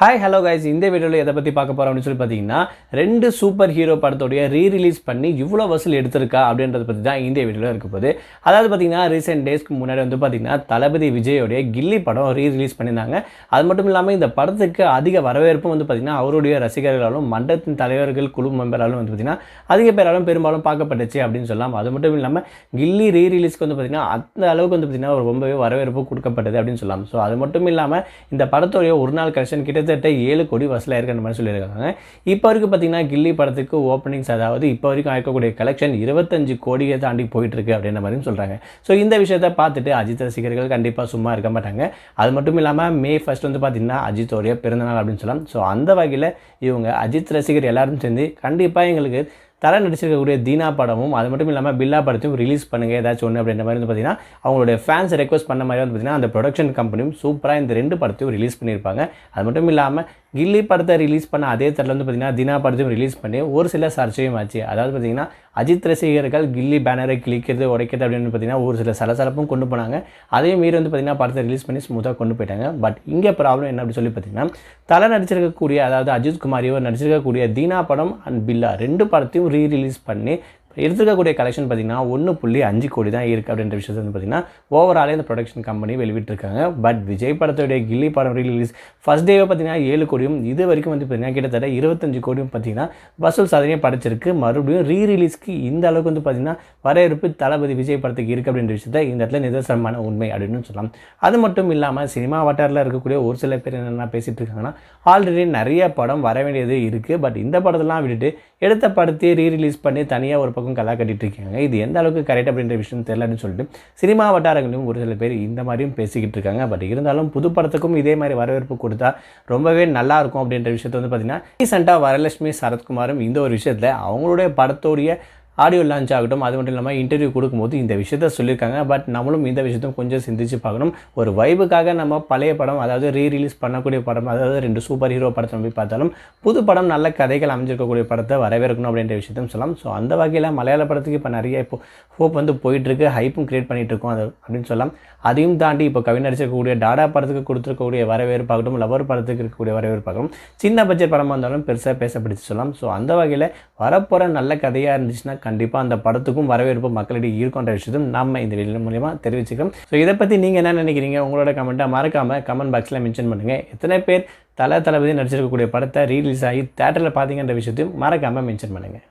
Hi hello guys இந்த வீடியோவில் எதை பற்றி பார்க்க போகிறோம் அப்படின்னு சொல்லி பார்த்தீங்கன்னா ரெண்டு சூப்பர் ஹீரோ படத்தோடைய ரீ ரிலீஸ் பண்ணி இவ்வளோ வசூல் எடுத்திருக்கா அப்படின்றத பற்றி தான் இந்த வீடியோவில் இருக்க போது அதாவது பார்த்தீங்கன்னா ரீசெண்ட் டேஸ்க்கு முன்னாடி வந்து பார்த்தீங்கன்னா தளபதி விஜயோடைய கில்லி படம் ரீ ரிலீஸ் பண்ணியிருந்தாங்க. அது மட்டும் இல்லாமல் இந்த படத்துக்கு அதிக வரவேற்பும் வந்து பார்த்திங்கன்னா அவருடைய ரசிகர்களாலும் மண்டலத்தின் தலைவர்கள் குழு மெம்பராலும் வந்து பார்த்தீங்கன்னா அதிக பேராலும் பெரும்பாலும் பார்க்கப்பட்டுச்சு அப்படின்னு சொல்லலாம். அது மட்டும் இல்லாமல் கில்லி ரீ ரிலீஸ்க்கு வந்து பார்த்தீங்கன்னா அந்த அளவுக்கு வந்து பார்த்தீங்கன்னா ஒரு ரொம்பவே வரவேற்பு கொடுக்கப்பட்டது அப்படின்னு சொல்லலாம். ஸோ அது மட்டும் இல்லாமல் இந்த படத்தோடைய ஒரு நாள் கலெக்ஷன் கிட்டத்தட்ட ஏழு கோடி வசூலாயிருக்கிற மாதிரி சொல்லியிருக்காங்க. இப்போ வரைக்கும் பார்த்தீங்கன்னா கில்லி படத்துக்கு ஓப்பனிங்ஸ் அதாவது இப்போ வரைக்கும் இருக்கக்கூடிய கலெக்ஷன் இருபத்தஞ்சு கோடியை தாண்டி போயிட்டுருக்கு அப்படின்ற மாதிரியும் சொல்கிறாங்க ஸோ இந்த விஷயத்தை பார்த்துட்டு அஜித் ரசிகர்கள் கண்டிப்பாக சும்மா இருக்க மாட்டாங்க. அது மட்டும் இல்லாமல் மே ஃபர்ஸ்ட் வந்து பார்த்தீங்கன்னா அஜித்தோடைய பிறந்தநாள் அப்படின்னு சொல்லலாம். ஸோ அந்த வகையில் இவங்க அஜித் ரசிகர் எல்லாரும் சேர்ந்து கண்டிப்பாக எங்களுக்கு தலை நடிச்சிருக்கக்கூடிய தீனா படமும் அது மட்டும் இல்லாமல் பில்லா படத்தையும் ரிலீஸ் பண்ணுங்கள் ஏதாச்சும் ஒன்று அப்படின்ற மாதிரி வந்து பார்த்தீங்கன்னா அவங்களுடைய ஃபேன்ஸ் ரெக்வஸ்ட் பண்ண மாதிரி வந்து பார்த்தீங்கன்னா அந்த ப்ரொடக்ஷன் கம்பெனியும் சூப்பராக இந்த ரெண்டு படத்தையும் ரிலீஸ் பண்ணியிருப்பாங்க. அது மட்டும் இல்லாமல் கில்லி படத்தை ரிலீஸ் பண்ண அதே தரில் வந்து பார்த்தீங்கன்னா தினா படத்தையும் ரிலீஸ் பண்ணி ஒரு சில சர்ச்சையும் ஆச்சு. அதாவது பார்த்தீங்கன்னா அஜித் ரசிகர்கள் கில்லி பேனரை கிழிக்கிறது உடைக்கிறது அப்படின்னு பார்த்தீங்கன்னா ஒரு சில சலசலப்பும் கொண்டு போனாங்க. அதையும் மீறி வந்து பார்த்தீங்கன்னா படத்தை ரிலீஸ் பண்ணி ஸ்மூத்தாக கொண்டு போயிட்டாங்க. பட் இங்கே ப்ராப்ளம் என்ன அப்படி சொல்லி பார்த்தீங்கன்னா தலை நடிச்சிருக்கக்கூடிய அதாவது அஜித் குமாரியோ நடிச்சிருக்கக்கூடிய தீனா படம் அண்ட் பில்லா ரெண்டு படத்தையும் ரீ ரிலீஸ் பண்ணி எடுத்துக்கக்கூடிய கலெக்ஷன் பார்த்தீங்கன்னா ஒன்று புள்ளி அஞ்சு கோடி தான் இருக்குது அப்படின்ற விஷயத்தை வந்து பார்த்தீங்கன்னா ஓவராலே இந்த ப்ரொடக்ஷன் கம்பெனி வெளிவிட்டிருக்காங்க பட் விஜய் படத்துடைய கில்லி படம் ரிலீஸ் ஃபஸ்ட் டேவே பார்த்தீங்கன்னா ஏழு கோடியும் இது வரைக்கும் வந்து பார்த்தீங்கன்னா கிட்டத்தட்ட இருபத்தஞ்சு கோடியும் பார்த்தீங்கன்னா வசூல் சாதனையை படைச்சிருக்கு. மறுபடியும் ரீ ரிலீஸ்க்கு இந்த அளவுக்கு வந்து பார்த்தீங்கன்னா வரவேற்பு தளபதி விஜய் படத்துக்கு இருக்குது அப்படின்ற விஷயத்தை இந்த இடத்துல நிதர்சனமான உண்மை அப்படின்னு சொல்லலாம். அது மட்டும் இல்லாமல் சினிமா வட்டாரில் இருக்கக்கூடிய ஒரு சில பேர் என்னென்ன பேசிகிட்டு இருக்காங்கன்னா ஆல்ரெடி நிறைய படம் வர வேண்டியது இருக்குது பட் இந்த படத்தெல்லாம் விட்டுட்டு எடுத்த படத்தையே ரீ ரிலீஸ் பண்ணி தனியாக ஒரு பக்கம் கலா கட்டிட்டு இருக்காங்க. இது எந்த அளவுக்கு கரெக்ட் அப்படின்ற விஷயம் தெரியலன்னு சொல்லிட்டு சினிமா வட்டாரங்களிலும் ஒரு சில பேர் இந்த மாதிரியும் பேசிக்கிட்டு இருக்காங்க. பட் இருந்தாலும் புது படத்துக்கும் இதே மாதிரி வரவேற்பு கொடுத்தா ரொம்பவே நல்லாயிருக்கும் அப்படின்ற விஷயத்தை வந்து பார்த்தீங்கன்னா ரீசெண்டாக வரலட்சுமி சரத்குமாரும் இந்த ஒரு விஷயத்தில் அவங்களுடைய படத்தோடைய ஆடியோ லான்ச் ஆகட்டும் அது மட்டும் இல்லாமல் இன்டர்வியூ கொடுக்கும்போது இந்த விஷயத்த சொல்லியிருக்காங்க. பட் நம்மளும் இந்த விஷயத்தையும் கொஞ்சம் சிந்திச்சு பார்க்கணும். ஒரு வைபுக்காக நம்ம பழைய படம் அதாவது ரீ ரிலீஸ் பண்ணக்கூடிய படம் அதாவது ரெண்டு சூப்பர் ஹீரோ படத்தை போய் பார்த்தாலும் புது படம் நல்ல கதைகள் அமைஞ்சிருக்கக்கூடிய படத்தை வரவேற்கணும் அப்படின்ற விஷயத்தையும் சொல்லலாம். ஸோ அந்த வகையில் மலையாள படத்துக்கு இப்போ நிறைய இப்போ ஹோப் வந்து போயிட்டுருக்கு ஹைப்பும் க்ரியேட் பண்ணிகிட்டு இருக்கோம் அது அப்படின்னு சொல்லலாம். அதையும் தாண்டி இப்போ கவி நடிச்சிருக்கக்கூடிய டாடா படத்துக்கு கொடுத்துருக்கக்கூடிய வரவேற்பாகட்டும் லவர் படத்துக்கு இருக்கக்கூடிய வரவேற்பாகட்டும் சின்ன பட்ஜெட் படமாக இருந்தாலும் பெருசாக பேசப்படுத்தி சொல்லலாம். ஸோ அந்த வகையில் வரப்போகிற நல்ல கதையாக இருந்துச்சுன்னா கண்டிப்பாக அந்த படத்துக்கும் வரவேற்பு மக்களிடையே இருக்குன்ற விஷயத்தையும் நம்ம இந்த வீடியோ மூலியமாக தெரிவிச்சுக்கிறோம். ஸோ இதை பற்றி நீங்கள் என்ன நினைக்கிறீங்க? உங்களோட கமெண்ட்டாக மறக்காமல் கமெண்ட் பாக்ஸில் மென்ஷன் பண்ணுங்கள் எத்தனை பேர் தலை தளபதி நடிச்சிருக்கக்கூடிய படத்தை ரீலீஸ் ஆகி தேட்டரில் பார்த்தீங்கன்ற விஷயத்தையும் மறக்காமல் மென்ஷன் பண்ணுங்கள்